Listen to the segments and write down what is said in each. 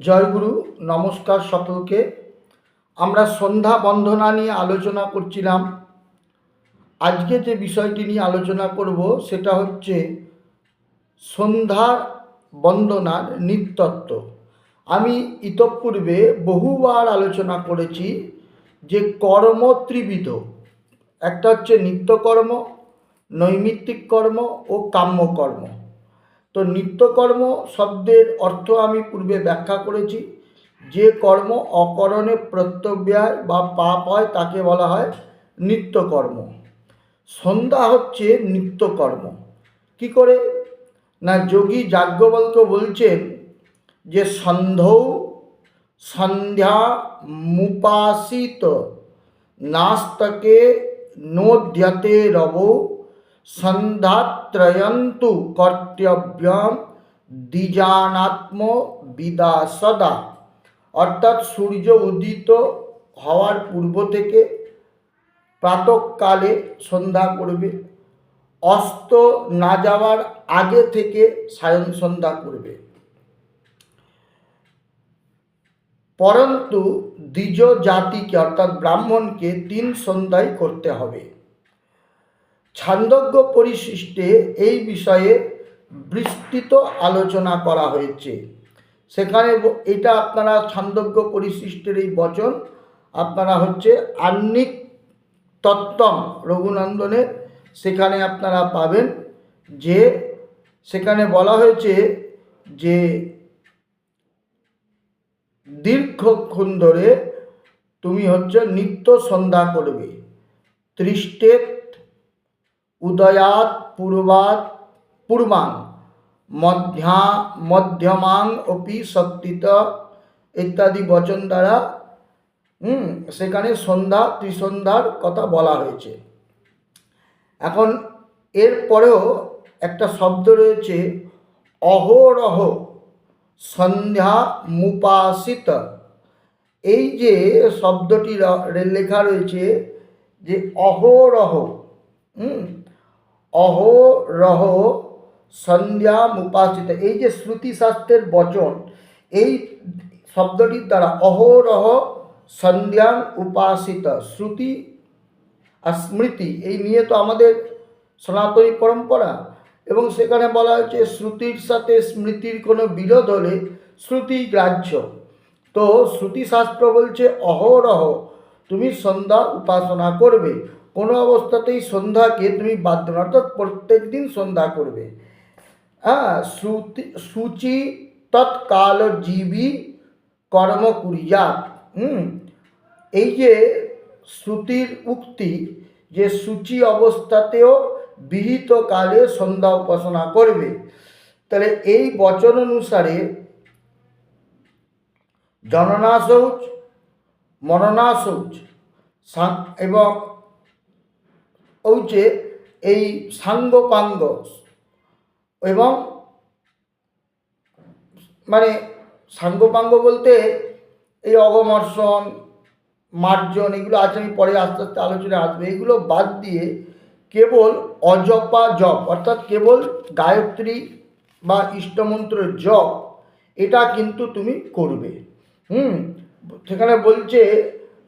জয়গুরু, নমস্কার সকলকে। আমরা সন্ধ্যা বন্দনা নিয়ে আলোচনা করছিলাম। আজকে যে বিষয়টি নিয়ে আলোচনা করব, সেটা হচ্ছে সন্ধ্যা বন্দনার নিত্যত্ব। আমি ইতপূর্বে বহুবার আলোচনা করেছি যে কর্ম ত্রিবিধ। একটা হচ্ছে নিত্যকর্ম, নৈমিত্তিক কর্ম ও কাম্যকর্ম। তো নিত্যকর্ম শব্দের অর্থ আমি পূর্বে ব্যাখ্যা করেছি। যে কর্ম অকরণে প্রত্যব্যায় বা পাপ হয় তাকে বলা হয় নিত্যকর্ম। সন্ধ্যা হচ্ছে নিত্যকর্ম। কি করে? না, যোগী যাজ্ঞবল্ক বলছেন যে সন্ধৌ সন্ধ্যা মুপাসিত, নাস্তকে নোদ্যতে রবৌ সন্ধ্যাত্রয়ন্তু কর্তব্যম দ্বিজানাত্ম বিদা সদা। অর্থাৎ সূর্য উদিত হওয়ার পূর্ব থেকে প্রাতকালে সন্ধ্যা করবে, অস্ত না যাওয়ার আগে থেকে সায়ন সন্ধ্যা করবে। পরন্তু দ্বিজ জাতিকে অর্থাৎ ব্রাহ্মণকে তিন সন্ধ্যায় করতে হবে। ছান্দজ্ঞ পরিশিষ্টে এই বিষয়ে বিস্তৃত আলোচনা করা হয়েছে। সেখানে এটা আপনারা ছান্দজ্ঞ পরিশিষ্টের এই বচন, আপনারা হচ্ছে আন্নিক তত্ত্বম রঘুনন্দনের, সেখানে আপনারা পাবেন যে, সেখানে বলা হয়েছে যে দীর্ঘক্ষণ ধরে তুমি হচ্ছে নিত্য সন্ধ্যা করবে। ত্রিষ্টেত উদয়াত পূর্বাত পূর্বাং, মধ্যা, মধ্যমাং অপি শক্তিত ইত্যাদি বচন দ্বারা, হুম, সেখানে সন্ধ্যা, ত্রিসন্ধ্যার কথা বলা হয়েছে। এখন এরপরেও একটা শব্দ রয়েছে, অহরহ, সন্ধ্যা মুপাসিত। এই যে শব্দটি লেখা রয়েছে যে অহরহ, হুম অহরহ সন্ধ্যা মুপাসিত এই যে শ্রুতিশাস্ত্রের বচন, এই শব্দটির দ্বারা অহরহ সন্ধ্যা উপাসিত শ্রুতি আর স্মৃতি, এই নিয়ে তো আমাদের সনাতনী পরম্পরা। এবং সেখানে বলা হয়েছে, শ্রুতির সাথে স্মৃতির কোনো বিরোধ হলে শ্রুতি গ্রাহ্য। তো শ্রুতিশাস্ত্র বলছে অহরহ তুমি সন্ধ্যা উপাসনা করবে। কোনো অবস্থাতেই সন্ধ্যাকে তুমি বাধ্য না। অর্থাৎ প্রত্যেক দিন সন্ধ্যা করবে। হ্যাঁ শ্রুতি সূচি তৎকাল জীবী কর্ম কুরিয়াত। হুম? এই যে শ্রুতির উক্তি যে সূচি অবস্থাতেও বিহিত কালে সন্ধ্যা উপাসনা করবে। তাহলে এই বচন অনুসারে জননা শৌচ মরণা শৌচ যে এই সাঙ্গপাঙ্গ এবং মানে সাঙ্গপাঙ্গ বলতে এই অগমর্ষণ, মার্জন এগুলো আছে আমি পরে আস্তে আস্তে আলোচনায় আসবে। এগুলো বাদ দিয়ে কেবল অজপা জপ, অর্থাৎ কেবল গায়ত্রী বা ইষ্টমন্ত্রের জপ, এটা কিন্তু তুমি করবে। হুম? সেখানে বলছে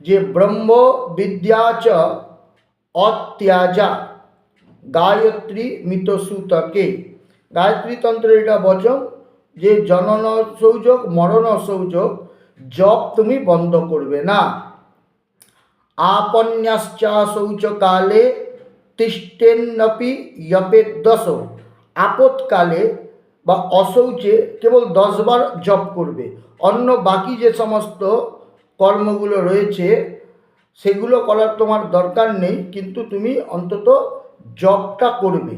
যে ব্রহ্ম বিদ্যা চ অত্যাজা। গায়ত্রী মিতসূতকে। গায়ত্রী তন্ত্রের এটা বচন যে জনন সৌযোগ, মরণ সৌযোগ জপ তুমি বন্ধ করবে না। আপন্যাশ্চা শৌচকালে তিষ্ঠেন্নপি যপেদ্দশ। আপৎকালে বা অশৌচে কেবল দশবার জপ করবে। অন্য বাকি যে সমস্ত কর্মগুলো রয়েছে সেগুলো করার তোমার দরকার নেই, কিন্তু তুমি অন্তত জপটা করবে।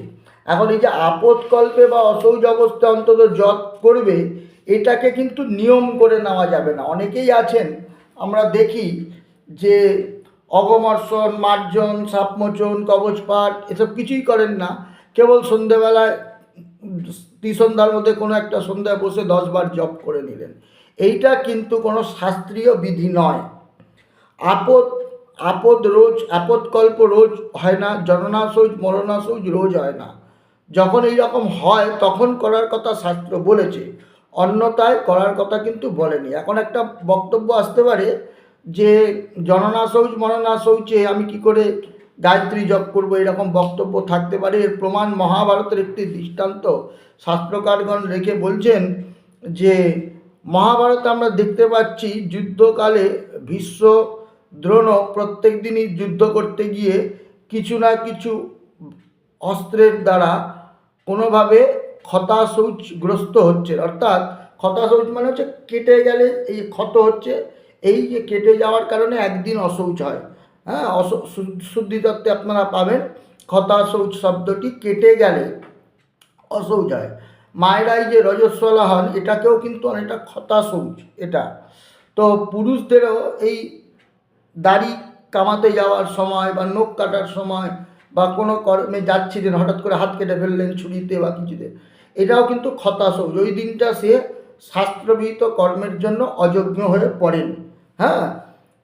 এখন এই যে আপদকল্পে বা অসৌজ অবস্থায় অন্তত জপ করবে, এটাকে কিন্তু নিয়ম করে নেওয়া যাবে না। অনেকেই আছেন, আমরা দেখি যে অগমর্ষণ, মার্জন, সাপমোচন, কবচপাঠ, এসব কিছুই করেন না। কেবল সন্ধেবেলায় ত্রিসন্ধ্যার মধ্যে কোনো একটা সন্ধ্যায় বসে দশবার জপ করে নিলেন। এইটা কিন্তু কোনো শাস্ত্রীয় বিধি নয়। আপদ আপদ রোজ আপদকল্প রোজ হয় না, জননা সৌজ মরণা রোজ হয় না। যখন এই রকম হয়, তখন করার কথা শাস্ত্র বলেছে। অন্যতায় করার কথা কিন্তু বলেনি। এখন একটা বক্তব্য আসতে পারে যে, জননা শৌচ মননা শৌচে আমি কি করে গায়ত্রী জপ করব? এরকম বক্তব্য থাকতে পারে। এর প্রমাণ মহাভারতের একটি দৃষ্টান্ত শাস্ত্রকারগণ রেখে বলছেন যে, মহাভারতে আমরা দেখতে পাচ্ছি যুদ্ধকালে ভীষ্ম দ্রোণ প্রত্যেক দিনই যুদ্ধ করতে গিয়ে কিছু না কিছু অস্ত্রের দ্বারা কোনোভাবে ক্ষতাশৌচগ্রস্ত হচ্ছে। অর্থাৎ ক্ষতাশৌচ মানে হচ্ছে কেটে গেলে এই ক্ষত হচ্ছে, এই যে কেটে যাওয়ার কারণে একদিন অশৌচ হয়। হ্যাঁ শুদ্ধি তত্ত্বে আপনারা পাবেন ক্ষতাশৌচ শব্দটি কেটে গেলে অশৌচ হয়। মায়েরাই যে রজস্বলা হন, এটাকেও কিন্তু অনেকটা ক্ষতাশৌচ এটা। তো পুরুষদেরও এই দাড়ি কামাতে যাওয়ার সময় বা নখ কাটার সময় বা কোনো কর্মে যাচ্ছিলেন, হঠাৎ করে হাত কেটে ফেললেন ছুরিতে বা কিছুতে। এটাও কিন্তু খতাশৌচ ওই দিনটা সে শাস্ত্রবিহিত কর্মের জন্য অযোগ্য হয়ে পড়েন। হ্যাঁ?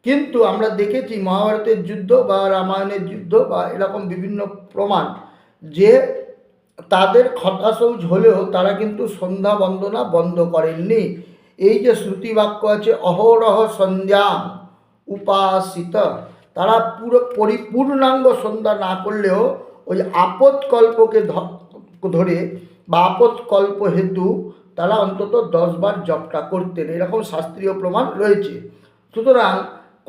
কিন্তু আমরা দেখেছি মহাভারতের যুদ্ধ বা রামায়ণের যুদ্ধ বা এরকম বিভিন্ন প্রমাণ যে তাদের খতাশৌচ হলেও তারা কিন্তু সন্ধ্যা বন্দনা বন্ধ করেননি। এই যে শ্রুতি বাক্য আছে, অহরহ সন্ধ্যাম উপাসিত। তারা পুরো পরিপূর্ণাঙ্গ সন্ধ্যা না করলেও ওই আপদকল্পকে ধরে বা আপদকল্প হেতু তারা অন্তত দশবার জপটা করতেন। এরকম শাস্ত্রীয় প্রমাণ রয়েছে। সুতরাং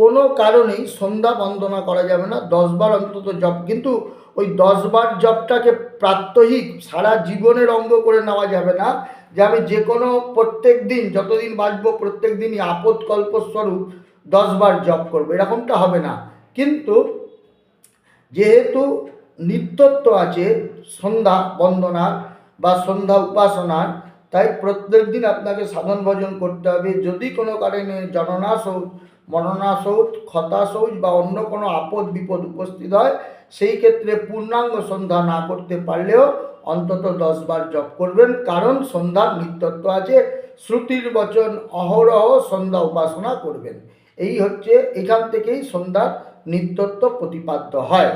কোনো কারণেই সন্ধ্যা বন্দনা করা যাবে না, দশবার অন্তত জপ। কিন্তু ওই দশবার জপটাকে প্রাত্যহিক সারা জীবনের অঙ্গ করে নেওয়া যাবে না, যে আমি যে কোনো প্রত্যেক দিন, যতদিন বাঁচবো প্রত্যেক দিনই আপদকল্পস্বরূপ দশবার জপ করব, এরকমটা হবে না। কিন্তু যেহেতু নিত্যত্ব আছে, সন্ধ্যা বন্দনার বা সন্ধ্যা উপাসনার তাই প্রত্যেক দিন আপনাকে সাধন ভজন করতে হবে। যদি কোনো কারণে জননা শৌচ মননা শৌচ ক্ষতা শৌচ বা অন্য কোনো আপদ বিপদ উপস্থিত হয়, সেই ক্ষেত্রে পূর্ণাঙ্গ সন্ধ্যা না করতে পারলেও অন্তত দশবার জপ করবেন। কারণ সন্ধ্যার নিত্যত্ব আছে, শ্রুতির বচন, অহরহ সন্ধ্যা উপাসনা করবেন। এই হচ্ছে এখান থেকেই সন্ধ্যার নিত্যত্ব প্রতিপাদ্য হয়।